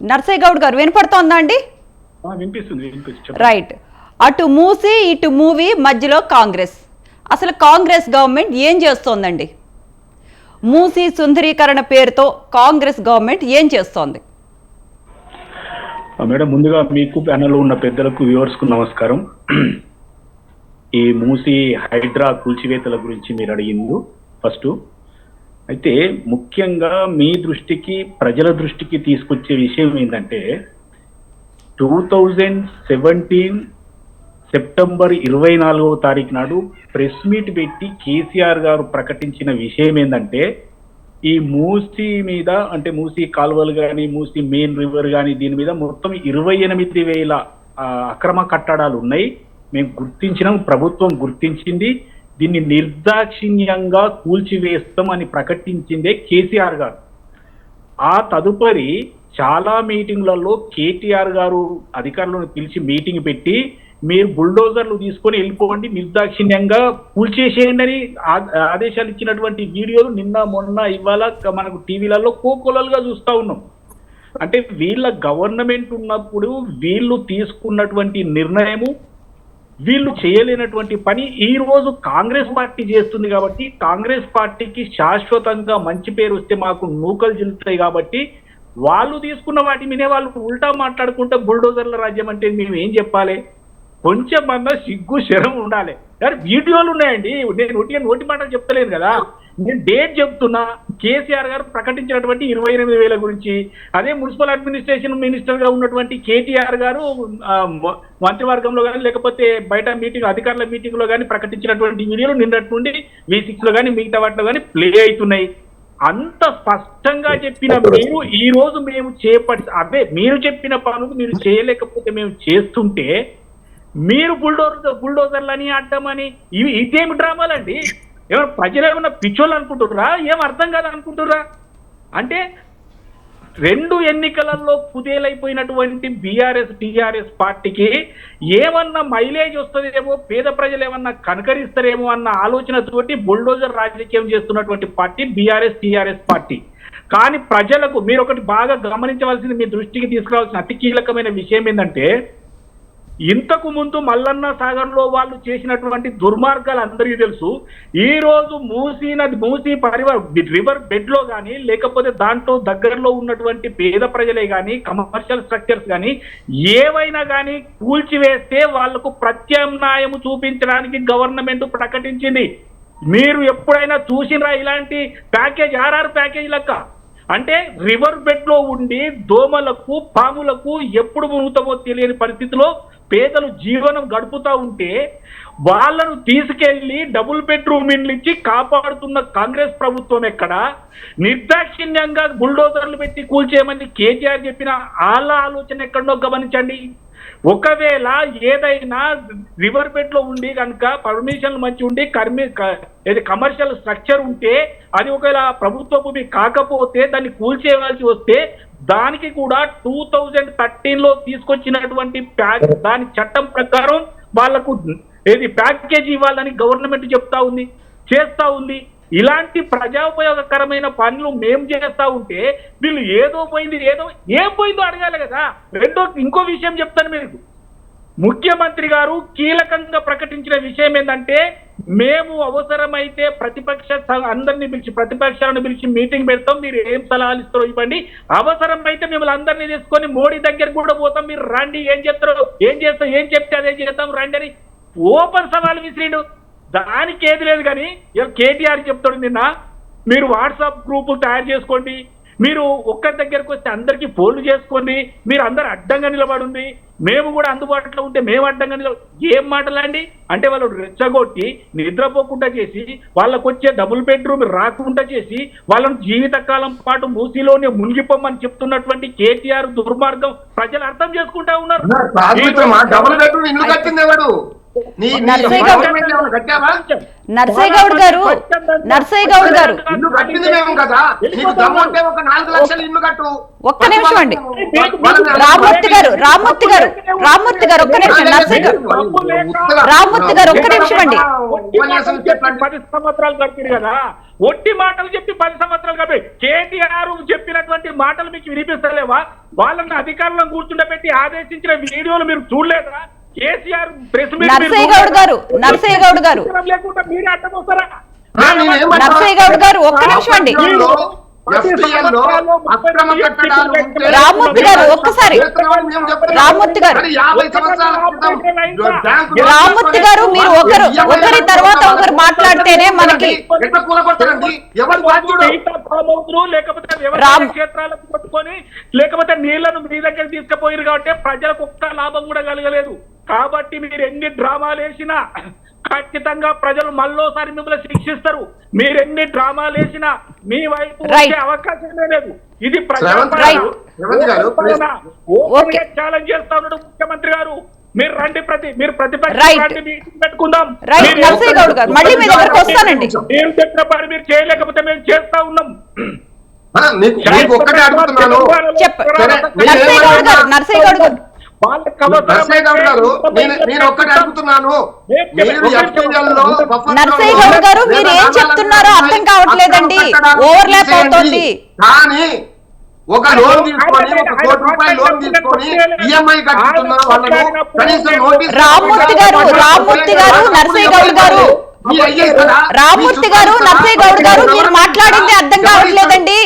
నర్సయ్య గౌడ్ గారు వినపడుతోందా అండి? రైట్. అటు మూసి ఇటు మూవీ మధ్యలో కాంగ్రెస్. అసలు కాంగ్రెస్ గవర్నమెంట్ ఏం చేస్తోందండి? మూసి సుందరీకరణ పేరుతో కాంగ్రెస్ గవర్నమెంట్ ఏం చేస్తోంది? మేడం ముందుగా మీకు ప్యానల్లో ఉన్న పెద్దలకు వ్యూవర్స్కు నమస్కారం. ఈ మూసి హైడ్రా కూల్చివేతల గురించి మీరు అడిగింది ఫస్ట్ అయితే ముఖ్యంగా మీ దృష్టికి ప్రజల దృష్టికి తీసుకొచ్చే విషయం ఏంటంటే టూ థౌజండ్ సెవెంటీన్ సెప్టెంబర్ ఇరవై నాలుగవ తారీఖు నాడు ప్రెస్ మీట్ పెట్టి కేసీఆర్ గారు ప్రకటించిన విషయం ఏంటంటే ఈ మూసీ మీద అంటే మూసీ కాలువలు కానీ మూసీ మెయిన్ రివర్ కానీ దీని మీద మొత్తం ఇరవై ఎనిమిది వేల అక్రమ కట్టడాలు ఉన్నాయి. మేము గుర్తించినాం ప్రభుత్వం గుర్తించింది. దీన్ని నిర్దాక్షిణ్యంగా కూల్చివేస్తాం అని ప్రకటించిందే కేసీఆర్ గారు. ఆ తదుపరి చాలా మీటింగ్లలో కేటీఆర్ గారు అధికారులను పిలిచి మీటింగ్ పెట్టి మీరు బుల్డోజర్లు తీసుకొని వెళ్ళిపోండి నిర్దాక్షిణ్యంగా కూల్చేసేయండి అని ఆ- ఆదేశాలు ఇచ్చినటువంటి వీడియోలు నిన్న మొన్న ఇవాళ మనకు టీవీలలో కోకోలలుగా చూస్తా ఉన్నాం. అంటే వీళ్ళ గవర్నమెంట్ ఉన్నప్పుడు వీళ్ళు తీసుకున్నటువంటి నిర్ణయము వీళ్ళు చేయలేనటువంటి పని ఈ రోజు కాంగ్రెస్ పార్టీ చేస్తుంది కాబట్టి కాంగ్రెస్ పార్టీకి శాశ్వతంగా మంచి పేరు వస్తే మాకు నూకలు జిల్లుతాయి కాబట్టి వాళ్ళు తీసుకున్న వాటి మీదే వాళ్ళు ఉల్టా మాట్లాడుకుంటే బుల్డోజర్ల రాజ్యం అంటే మేము ఏం చెప్పాలి? కొంచెం అన్న సిగ్గు శరం ఉండాలి. కానీ వీడియోలు ఉన్నాయండి. నేను నోటి నోటి మాటలు చెప్తలేను కదా. నేను డేట్ చెప్తున్నా. కేసీఆర్ గారు ప్రకటించినటువంటి ఇరవై ఎనిమిది వేల గురించి అదే మున్సిపల్ అడ్మినిస్ట్రేషన్ మినిస్టర్గా ఉన్నటువంటి కేటీఆర్ గారు మంత్రివర్గంలో కానీ లేకపోతే బయట మీటింగ్ అధికారుల మీటింగ్లో కానీ ప్రకటించినటువంటి వీడియోలు నిన్నటి నుండి వి సిక్స్లో కానీ మిగతా వాటిలో కానీ ప్లే అవుతున్నాయి. అంత స్పష్టంగా చెప్పిన మీరు ఈ రోజు మేము చేపట్టి అదే మీరు చెప్పిన పనులు మీరు చేయలేకపోతే మేము చేస్తుంటే మీరు బుల్డోజర్ బుల్డోజర్లని అడ్డమని ఇవి ఇదేమి డ్రామాలండి ఏమైనా ప్రజలు ఏమన్నా పిచ్చోళ్ళు అనుకుంటుర్రా? ఏం అర్థం కాదు అనుకుంటుర్రా? అంటే రెండు ఎన్నికలలో కుదేలైపోయినటువంటి బీఆర్ఎస్ టీఆర్ఎస్ పార్టీకి ఏమన్నా మైలేజ్ వస్తుందేమో పేద ప్రజలు ఏమన్నా కనకరిస్తారేమో అన్న ఆలోచనతోటి బుల్డోజర్ రాజకీయం చేస్తున్నటువంటి పార్టీ బీఆర్ఎస్ టీఆర్ఎస్ పార్టీ. కానీ ప్రజలకు మీరు ఒకటి బాగా గమనించవలసింది మీ దృష్టికి తీసుకురావాల్సిన అతి కీలకమైన విషయం ఏంటంటే ఇంతకు ముందు మల్లన్న సాగర్లో వాళ్ళు చేసినటువంటి దుర్మార్గాలు అందరికీ తెలుసు. ఈ రోజు మూసీ నది మూసీ పరివర్ రివర్ బెడ్లో కానీ లేకపోతే దాంట్లో దగ్గరలో ఉన్నటువంటి పేద ప్రజలే కానీ కమర్షియల్ స్ట్రక్చర్స్ కానీ ఏవైనా కానీ కూల్చివేస్తే వాళ్ళకు ప్రత్యామ్నాయం చూపించడానికి గవర్నమెంట్ ప్రకటించింది. మీరు ఎప్పుడైనా చూసినరా ఇలాంటి ప్యాకేజ్ ఆర్ఆర్ ప్యాకేజ్ లెక్క? అంటే రివర్ బెడ్లో ఉండి దోమలకు పాములకు ఎప్పుడు మునుగుతామో తెలియని పరిస్థితిలో పేదలు జీవనం గడుపుతూ ఉంటే వాళ్ళను తీసుకెళ్ళి డబుల్ బెడ్రూమ్ ఇండ్లు ఇచ్చి కాపాడుతున్న కాంగ్రెస్ ప్రభుత్వం ఎక్కడ? నిర్దాక్షిణ్యంగా బుల్డోజర్లు పెట్టి కూల్చేయమని కేసీఆర్ చెప్పిన వాళ్ళ ఆలోచన ఎక్కడో గమనించండి. ఒకవేళ ఏదైనా రివర్ బెడ్లో ఉండి కనుక పర్మిషన్లు మంచి ఉండి కర్మి ఏది కమర్షియల్ స్ట్రక్చర్ ఉంటే అది ఒకవేళ ప్రభుత్వ భూమి కాకపోతే దాన్ని కూల్చేయవలసి వస్తే దానికి కూడా టూ థౌజండ్ థర్టీన్లో తీసుకొచ్చినటువంటి ప్యాక్ దాని చట్టం ప్రకారం వాళ్ళకు ఏది ప్యాకేజీ ఇవ్వాలని గవర్నమెంట్ చెప్తా ఉంది చేస్తా ఉంది. ఇలాంటి ప్రజాపయోగకరమైన పనులు మేం చేస్తా ఉంటే వీళ్ళు ఏదో పోయింది ఏదో ఏం పోయిందో అడగాలి కదా. రెండో ఇంకో విషయం చెప్తాను మీకు. ముఖ్యమంత్రి గారు కీలకంగా ప్రకటించిన విషయం ఏంటంటే మేము అవసరమైతే ప్రతిపక్ష అందరినీ పిలిచి ప్రతిపక్షాలను పిలిచి మీటింగ్ పెడతాం మీరు ఏం సలహాలు ఇస్తారో ఇవ్వండి. అవసరమైతే మిమ్మల్ని అందరినీ తీసుకొని మోడీ దగ్గరికి కూడా పోతాం మీరు రండి ఏం చేస్తారు ఏం చేస్తాం ఏం చెప్తే అదే చేస్తాం రండి అని ఓపెన్ సవాల్ విసిరిడు. దానికి ఏది లేదు కానీ కేటీఆర్ చెప్తాడు నిన్న మీరు వాట్సాప్ గ్రూపు తయారు చేసుకోండి మీరు ఒక్కరి దగ్గరకు వస్తే అందరికీ ఫోన్లు చేసుకోండి మీరు అందరు అడ్డంగా నిలబడింది మేము కూడా అందుబాటులో ఉంటే మేము అడ్డంగా నిలబ ఏం మాటలండి అంటే వాళ్ళు రెచ్చగొట్టి నిద్రపోకుండా చేసి వాళ్ళకు వచ్చే డబుల్ బెడ్రూమ్ రాకుండా చేసి వాళ్ళను జీవితకాలం పాటు మూసీలోనే మునిగిపోమని చెప్తున్నటువంటి కేటీఆర్ దుర్మార్గం ప్రజలు అర్థం చేసుకుంటా ఉన్నారు. ప్రాథమికమా డబుల్ బెడ్రూమ్ ఇల్లు కట్టింది ఎవడు నీ నీ నర్సయ్య గౌడ్ గవర్నమెంట్ ఏమైనా కట్టావా నర్సయ్య గౌడ్ గారు. నర్సయ్య గౌడ్ గారు ఒక్క నిమిషం అండి. రామ్మూర్తి గారు రామ్మూర్తి గారు రామ్మూర్తి గారు ఒక్క నిమిషం నర్సయ్య గారు. రామ్మూర్తి గారు ఒక్క నిమిషం అండి. ఒట్టి మాటలు చెప్పి పది సంవత్సరాలు గడిపారు కదా. ఒట్టి మాటలు చెప్పి పది సంవత్సరాలు గడిపి కేటీఆర్ చెప్పినటువంటి మాటలు మీకు వినిపిస్తలేవా? వాళ్ళని అధికారులను కూర్చుండబెట్టి ఆదేశించిన వీడియోలు మీరు చూడలేదా? కేసీఆర్ ప్రెస్ నర్సయ్య గౌడ్ గారు నర్సయ్య గౌడ్ గారు. అవసరం లేకుండా మీరే అడ్డం వస్తారా? ఆ, నేనేమంటున్నా? నర్సయ్య గౌడ్ గారు ఒక్క నిమిషం అండి. రామ్మూర్తి గారు ఒక్కసారి. రామ్మూర్తి గారు. రామ్మూర్తి గారు. మీరు ఒకరు ఒకరి తర్వాత ఒకరు మాట్లాడితేనే మనకి లేకపోతే నీళ్ళను మీ దగ్గర తీసుకుపోయారు కాబట్టి ప్రజలకు ఒక్క లాభం కూడా కలగలేదు. కాబట్టి మీరు ఎన్ని డ్రామాలు వేసినా ఖచ్చితంగా ప్రజలు మళ్ళోసారి మిమ్మల్ని శిక్షిస్తారు. మీరు ఎన్ని డ్రామాలు వేసినా మీ వైపు. వచ్చే అవకాశమే లేదు. ఇది. ఛాలెంజ్ చేస్తా ఉన్నాడు ముఖ్యమంత్రి గారు. మీరు రండి ప్రతి మీరు పెట్టుకుందాం. మీరు నరసయ్య గౌడ్ గారు, మళ్ళీ మీ దగ్గరకు వస్తానండి. మీరు చెప్పిన పని మీరు చేయలేకపోతే మేము చేస్తా ఉన్నాం. ఆ, నీకు నీకు ఒక్కటే అడుగుతున్నాను. చెప్ప. సరే, నేను నర్సయ్య గౌడ్ గారు. నర్సయ్య గౌడ్ గారు మీరు ఏం చెప్తున్నారో అర్థం కావట్లేదండి. ఓవర్లాప్. అవుతోంది. కానీ ఒక లోన్ తీసుకొని ఒక కోటి రూపాయలు లోన్ తీసుకొని ఈఎంఐ కట్టుతున్న వాళ్ళను కనీసం నోటీస్ రామ్మూర్తి గారు, రామ్మూర్తి గారు, నర్సయ్య గౌడ్ గారు. మీరు అయ్యే కదా? రామ్మూర్తి గారు నర్సయ్య గౌడ్ గారు మీరు మాట్లాడింది అర్థం కావట్లేదండి